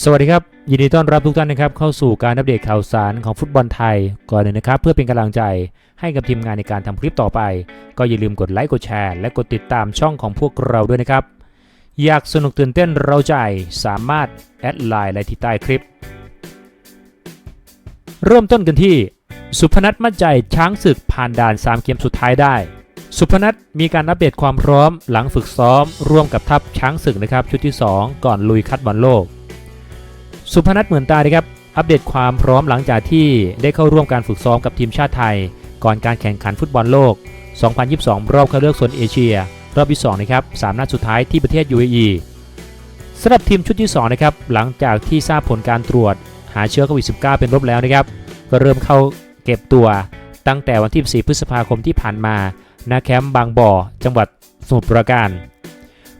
สวัสดีครับ ยินดีต้อนรับทุกท่านนะครับเข้าสู่การอัปเดตข่าวสารของฟุตบอลไทย ก่อนเลยนะครับ เพื่อเป็นกำลังใจให้กับทีมงานในการทำคลิปต่อไป ก็อย่าลืมกดไลค์กดแชร์ และกดติดตามช่องของพวกเราด้วยนะครับ อยากสนุกตื่นเต้นเราใจสามารถแอดไลน์และที่ใต้คลิป เริ่มต้นกันที่ สุพนัทมั่นใจช้างศึกผ่านด่าน 3 เกมสุดท้ายได้ สุพนัทมีการอัปเดตความพร้อม หลังฝึกซ้อม ร่วมกับทัพช้างศึกนะครับชุดที่ 2 ก่อนลุยคัดบอลโลก สุพนัทเหมือนตานะครับอัปเดตความพร้อมหลังจากที่ได้เข้าร่วมการฝึกซ้อมกับทีมชาติไทย ก่อนการแข่งขันฟุตบอลโลก 2022 รอบคัดเลือกโซนเอเชีย รอบที่2นะครับสามนัดสุดท้ายที่ประเทศ UAE สำหรับทีมชุดที่2นะครับหลังจากที่ทราบผลการตรวจ หาเชื้อโควิด -19 เป็นลบแล้วนะครับก็เริ่มเข้าเก็บตัวตั้งแต่วันที่ 4 พฤษภาคมที่ผ่านมาณแคมป์บางบ่อ จังหวัดสมุทรปราการ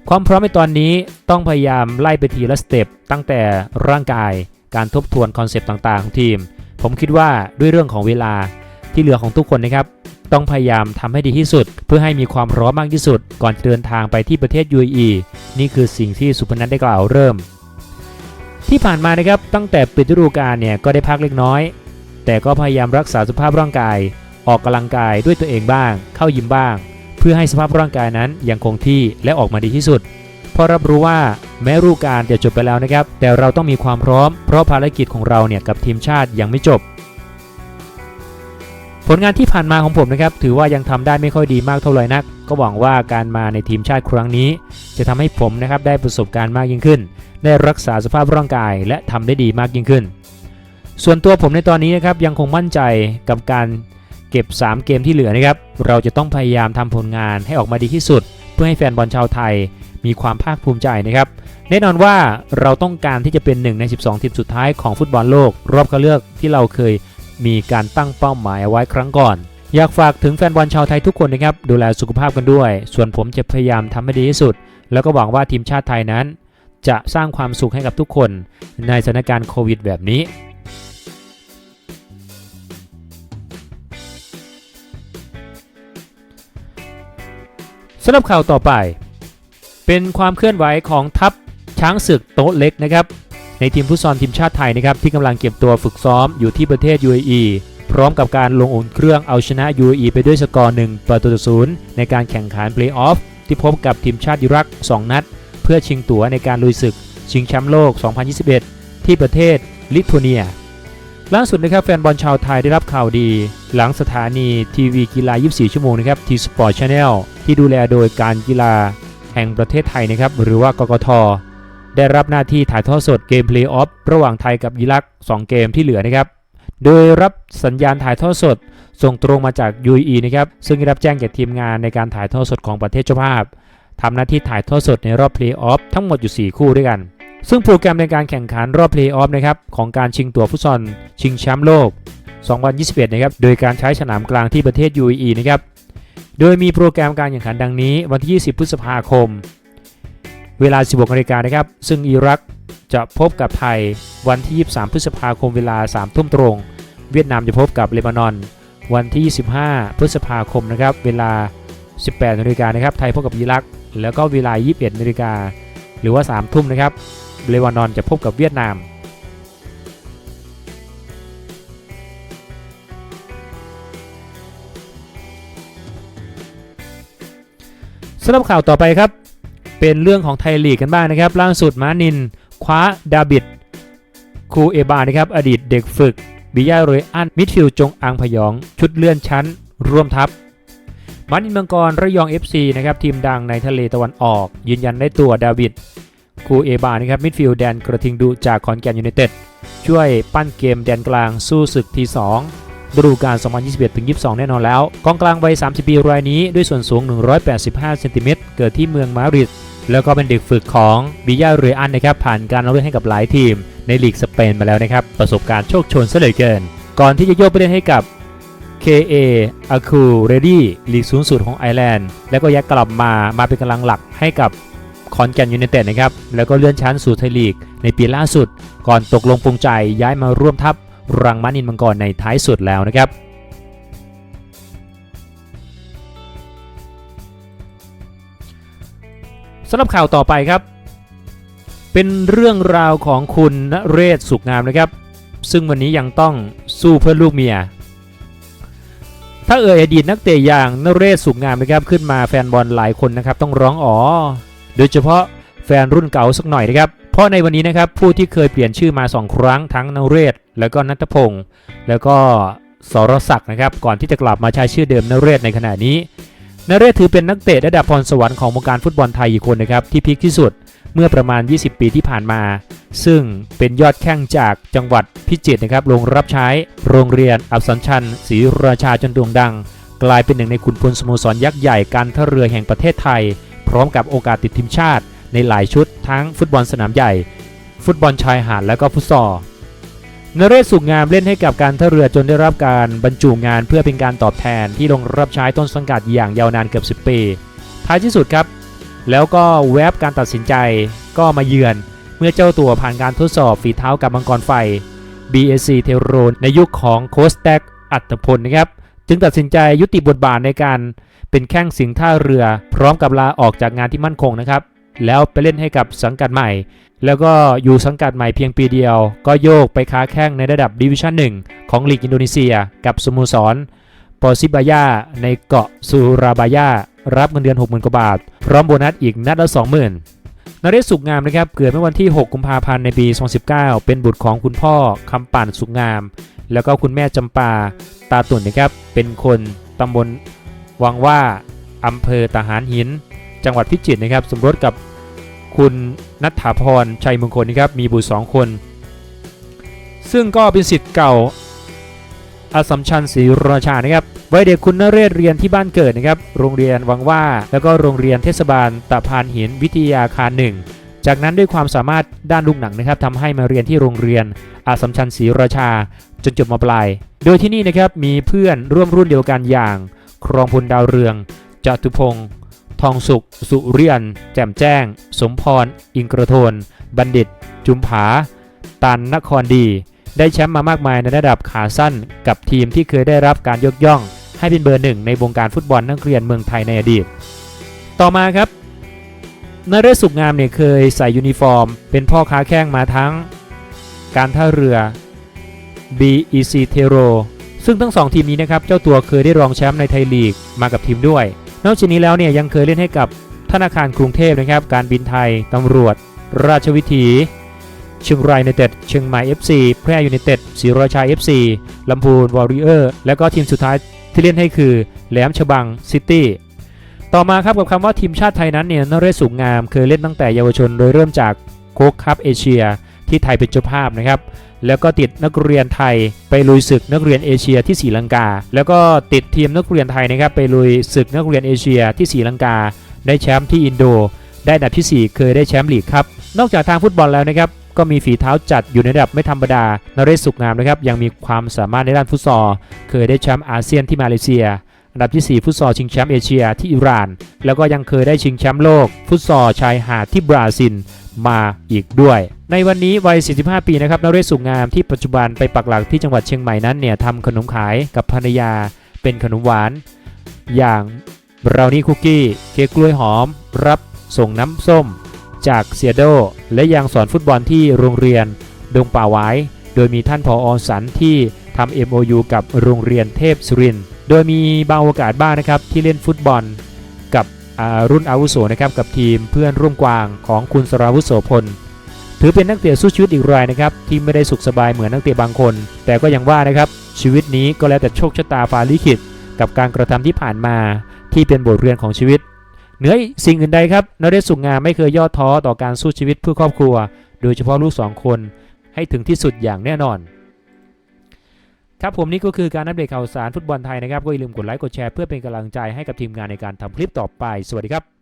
ความพร้อมในตอนนี้ต้องพยายามไล่ไปทีละสเต็ปตั้งแต่ร่างกาย การทบทวนคอนเซปต์ต่างๆของทีม ผมคิดว่าด้วยเรื่องของเวลาที่เหลือของทุกคนนะครับ ต้องพยายามทำให้ดีที่สุด เพื่อให้มีความพร้อมมากที่สุด ก่อนเดินทางไปที่ประเทศ UAE นี่คือสิ่งที่สุพนัทได้กล่าวเริ่ม ที่ผ่านมานะครับตั้งแต่ปิดฤดูกาลเนี่ยก็ได้พักเล็กน้อย แต่ก็พยายามรักษาสุขภาพร่างกาย ออกกำลังกายด้วยตัวเองบ้าง เข้ายิมบ้าง เพื่อให้สภาพร่างกายนั้นยังคงที่และออกมาดีที่สุดเพราะรับรู้ว่าแม้ฤดูกาลจะจบไปแล้วนะครับ แต่เราต้องมีความพร้อม เพราะภารกิจของเราเนี่ยกับทีมชาติยังไม่จบ ผลงานที่ผ่านมาของผมนะครับ ถือว่ายังทำได้ไม่ค่อยดีมากเท่าไหร่นัก ก็หวังว่าการมาในทีมชาติครั้งนี้ จะทำให้ผมนะครับได้ประสบการณ์มากยิ่งขึ้น ได้รักษาสภาพร่างกายและทำได้ดีมากยิ่งขึ้น ส่วนตัวผมในตอนนี้นะครับยังคงมั่นใจกับการ เก็บ 3 เกมที่เหลือนะครับ เราจะต้องพยายามทำผลงานให้ออกมาดีที่สุด เพื่อให้แฟนบอลชาวไทยมีความภาคภูมิใจนะครับ แน่นอนว่าเราต้องการที่จะเป็นหนึ่งใน 12 ทีมสุดท้ายของฟุตบอลโลก รอบคัดเลือกที่เราเคยมีการตั้งเป้าหมายเอาไว้ครั้งก่อน อยากฝากถึงแฟนบอลชาวไทยทุกคนนะครับ ดูแลสุขภาพกันด้วย ส่วนผมจะพยายามทำให้ดีที่สุด แล้วก็หวังว่าทีมชาติไทยนั้น จะสร้างความสุขให้กับทุกคนในสถานการณ์โควิดแบบนี้ สำหรับข่าวต่อไป เป็นความเคลื่อนไหวของทัพช้างศึกโต๊ะเล็กนะครับในทีมฟุตซอลทีมชาติไทยนะครับที่กำลังเก็บตัวฝึกซ้อมอยู่ที่ประเทศ UAE พร้อมกับการลงอุ่นเครื่องเอาชนะ UAE ไปด้วยสกอร์1ประตูต่อศูนย์ในการแข่งขันเพลย์ออฟที่พบกับทีมชาติอิรัก 2 นัด เพื่อชิงตั๋วในการลุยศึก ชิงแชมป์โลก 2021 ที่ประเทศลิทัวเนีย ล่าสุดนะครับแฟนบอลชาวไทยได้รับข่าวดี หลังสถานีทีวีกีฬา 24 ชั่วโมงนะครับทีสปอร์ตชาแนล ที่ดูแลโดยการกีฬาแห่งประเทศไทยนะครับ หรือว่ากกท ได้รับหน้าที่ถ่ายทอดสดเกมเพลย์ออฟระหว่างไทยกับอิรัก 2 เกมที่เหลือนะครับ โดยรับสัญญาณถ่ายทอดสด ส่งตรงมาจาก UAE นะครับ ซึ่งได้รับแจ้งจากทีมงานในการถ่ายทอดสดของประเทศเจ้าภาพทำหน้าที่ถ่ายทอดสดในรอบเพลย์ออฟทั้งหมดอยู่ 4 คู่ด้วยกัน ซึ่งโปรแกรมในการแข่งขันรอบเพลย์ออฟนะครับของการชิงตั๋วฟุตซอลชิงแชมป์โลก 2021 นะครับ โดยการใช้สนามกลางที่ประเทศ UAE นะครับ โดยมีโปรแกรมการแข่งขันดังนี้วันที่ 20 พฤษภาคม เวลา 16นาฬิกานะครับ ซึ่งอิรักจะพบกับไทยวันที่ 23 พฤษภาคมเวลา 3 ทุ่มตรง เวียดนามจะพบกับเลบานอน วันที่ 25 พฤษภาคมนะครับ เวลา 18นาฬิกานะครับ ไทยพบกับอิรัก แล้วก็เวลา 21นาฬิกาหรือว่า 3 ทุ่มนะครับ เลบานอนจะพบกับเวียดนาม สำหรับข่าวต่อไปครับ เป็นเรื่องของไทยลีกกันบ้างนะครับ ล่าสุดมานิน คว้าดาบิดคูเอบานะครับ อดีตเด็กฝึก บิยาโรยอันมิดฟิลด์จงอังพยอง ชุดเลื่อนชั้น ร่วมทัพมานินมังกรระยอง FC นะครับ ทีมดังในทะเลตะวันออก ยืนยันได้ตัวดาบิดคูเอบานะครับมิดฟิลด์แดนกระทิงดุจากขอนแก่นยูไนเต็ดช่วยปั้นเกมแดนกลางสู้ศึกที2 ฤดูกาล 2021-22 แน่นอนแล้ว กองกลางวัย 30 ปีรายนี้ด้วยส่วนสูง 185 เซนติเมตร เกิดที่เมืองมาดริด แล้วก็เป็นเด็กฝึกของบิยาเรอันนะครับ ผ่านการเล่นให้กับหลายทีม ในลีกสเปนมาแล้วนะครับ ประสบการณ์โชคชนซะเหลือเกิน ก่อนที่จะโยกไปเล่นให้กับ KA a k u r e d y ลีกสูงสุดของไอร์แลนด์ แล้วก็ย้ายกลับมา มาเป็นกำลังหลักให้กับคอนแกนยูไนเต็ดนะครับ แล้วก็เลื่อนชั้นสู่ไทยลีกในปีล่าสุด ก่อนตกลงปรงใจย้ายมาร่วมทัพ รังมานินมังกรในท้ายสุดแล้วนะครับสำหรับข่าวต่อไปครับ เป็นเรื่องราวของคุณณเรศสุขงามนะครับ ซึ่งวันนี้ยังต้องสู้เพื่อลูกเมีย ถ้าเอ่ยอดีตนักเตะอย่างนเรศสุขงามนะครับ ขึ้นมาแฟนบอลหลายคนนะครับ ต้องร้องอ๋อ โดยเฉพาะแฟนรุ่นเก่าสักหน่อยนะครับ เพราะในวันนี้นะครับผู้ที่เคยเปลี่ยนชื่อมาสองครั้งทั้งนเรศ แล้วก็นัทพงศ์แล้วก็สรศักดิ์นะครับก่อนที่จะกลับมาใช้ชื่อเดิมนเรศในขณะนี้นเรศถือเป็นนักเตะระดับพรสวรรค์ของวงการฟุตบอลไทยอีกคนนะครับที่พีคที่สุดเมื่อประมาณ 20 ปีที่ผ่านมา ซึ่งเป็นยอดแข้งจากจังหวัดพิจิตรนะครับลงรับใช้โรงเรียนอับสัมชัญศรีราชาจนโด่งดัง กลายเป็นหนึ่งในขุนพลสโมสรยักษ์ใหญ่การท่าเรือแห่งประเทศไทย พร้อมกับโอกาสติดทีมชาติ ในหลายชุดทั้งฟุตบอลสนามใหญ่ ฟุตบอลชายหาดและก็ฟุตซอลนเรศสุขงามเล่นให้กับการท่าเรือจนได้รับการบรรจุงานเพื่อเป็นการตอบแทนที่ลงรับใช้ต้นสังกัดอย่างยาวนานเกือบ 10 ปี ท้ายที่สุดครับ แล้วก็แวบการตัดสินใจก็มาเยือนเมื่อเจ้าตัวผ่านการทดสอบฝีเท้ากับมังกรไฟ BSC เทโรนในยุคของโค้ชแท็กอัตพลนะครับ จึงตัดสินใจยุติบทบาทในการเป็นแข้งสิงท่าเรือ พร้อมกับลาออกจากงานที่มั่นคงนะครับ แล้วไปเล่นให้กับสังกัดใหม่ แล้วก็อยู่สังกัดใหม่เพียงปีเดียว ก็โยกไปค้าแข้งในระดับดิวิชั่น1 ของลีกอินโดนีเซีย กับสโมสรปอซิบายาในเกาะซูราบายารับเงินเดือน 60,000กว่าบาท พร้อมโบนัสอีกนัดละ 20,000นเรศสุขงามนะครับเกิดเมื่อวันที่ 6 กุมภาพันธ์ในปี 2019 เป็นบุตรของคุณพ่อคำปั่นสุขงาม แล้วก็คุณแม่จำปาตาตุ่นนะครับเป็นคนตำบลวังว่าอำเภอตาหารหิน จังหวัดพิจิตรนะครับ สมรสกับคุณนัทถาพรชัยมงคลนะครับมีบุตรสองคน ซึ่งก็เป็นสิทธิ์เก่าอาสัมชัญศรีราชานะครับวัยเด็กคุณนเรศเรียนที่บ้านเกิดนะครับ โรงเรียนวังว่า แล้วก็โรงเรียนเทศบาลตะพานหินวิทยาคารหนึ่ง จากนั้นด้วยความสามารถด้านลูกหนังนะครับทำให้มาเรียนที่โรงเรียนอาสัมชัญศรีราชา จนจบมาปลาย โดยที่นี่นะครับมีเพื่อนร่วมรุ่นเดียวกันอย่าง ครองพลดาวเรืองจตุพงศ์ ทองสุข สุเรียนแจ่มแจ้ง สมพร อิงกระโทน บัณฑิต จุมผา ตันนครดี ได้แชมป์มามากมายในระดับขาสั้น กับทีมที่เคยได้รับการยกย่อง ให้เป็นเบอร์หนึ่งในวงการฟุตบอลนักเรียนเมืองไทยในอดีต ต่อมาครับนเรศสุขงามเนี่ยเคยใส่ยูนิฟอร์ม เป็นพ่อค้าแข้งมาทั้ง การท่าเรือ BEC t e r o ซึ่งทั้งสองทีมนี้นะครับ เจ้าตัวเคยได้รองแชมป์ในไทยลีกมากับทีมด้วย นอกจากนี้แล้วเนี่ยยังเคยเล่นให้กับธนาคารกรุงเทพนะครับ การบินไทย ตำรวจ ราชวิถีเชียงรายยูไนเต็ดเชียงใหม่ FC แพร่ยูไนเต็ดศรีราชา FC ลำพูนวอริเออร์ แล้วก็ทีมสุดท้ายที่เล่นให้คือแหลมฉบังซิตี้ต่อมาครับกับคำว่าทีมชาติไทยนั้นเนี่ยนเรศสูงงามเคยเล่นตั้งแต่เยาวชนโดยเริ่มจากโค้กคัพเอเชีย ที่ไทยเป็นเจ้าภาพนะครับแล้วก็ติดนักเรียนไทยไปลุยศึกนักเรียนเอเชียที่ศรีลังกา แล้วก็ติดทีมนักเรียนไทยนะครับไปลุยศึกนักเรียนเอเชียที่ศรีลังกา ได้แชมป์ที่อินโด ได้อันดับทีสี่ 4 เคยได้แชมป์ลีกครับ นอกจากทางฟุตบอลแล้วนะครับก็มีฝีเท้าจัดอยู่ในระดับไม่ธรรมดา นเรศสุขงามนะครับยังมีความสามารถในด้านฟุตซอล เคยได้แชมป์อาเซียนที่มาเลเซีย อันดับที่ 4 ฟุตซอลชิงแชมป์เอเชียที่อิหร่าน แล้วก็ยังเคยได้ชิงแชมป์โลก ฟุตซอลชายหาดที่บราซิล มาอีกด้วย ในวันนี้วัย 45 ปีนะครับนเรศสุขงามที่ปัจจุบันไปปักหลักที่จังหวัดเชียงใหม่นั้นเนี่ยทำขนมขายกับภรรยาเป็นขนมหวาน อย่างบรานี่คุกกี้ เค้กกล้วยหอม รับส่งน้ำส้ม จากเซียโด และยังสอนฟุตบอลที่โรงเรียน ดงป่าไว้ โดยมีท่านผออสันที่ทำ MOU กับโรงเรียนเทพสุริน โดยมีบางโอกาสบ้างนะครับที่เล่นฟุตบอล รุ่นอาวุโสนะครับกับทีมเพื่อนร่วมกวางของคุณสราวุโสพล ถือเป็นนักเตะสู้ชีวิตอีกรายนะครับที่ไม่ได้สุขสบายเหมือนนักเตะบางคน แต่ก็ยังว่านะครับชีวิตนี้ก็แล้วแต่โชคชะตาฟ้าลิขิต กับการกระทำที่ผ่านมาที่เป็นบทเรียนของชีวิตเหนือสิ่งอื่นใดครับนเรศสุขงามไม่เคยย่อท้อต่อการสู้ชีวิตเพื่อครอบครัว โดยเฉพาะลูกสองคน ให้ถึงที่สุดอย่างแน่นอน ครับผมนี่ก็คือการอัปเดตข่าวสารฟุตบอลไทยนะครับ ก็อย่าลืมกดไลค์กดแชร์เพื่อเป็นกำลังใจให้กับทีมงานในการทำคลิปต่อไป สวัสดีครับ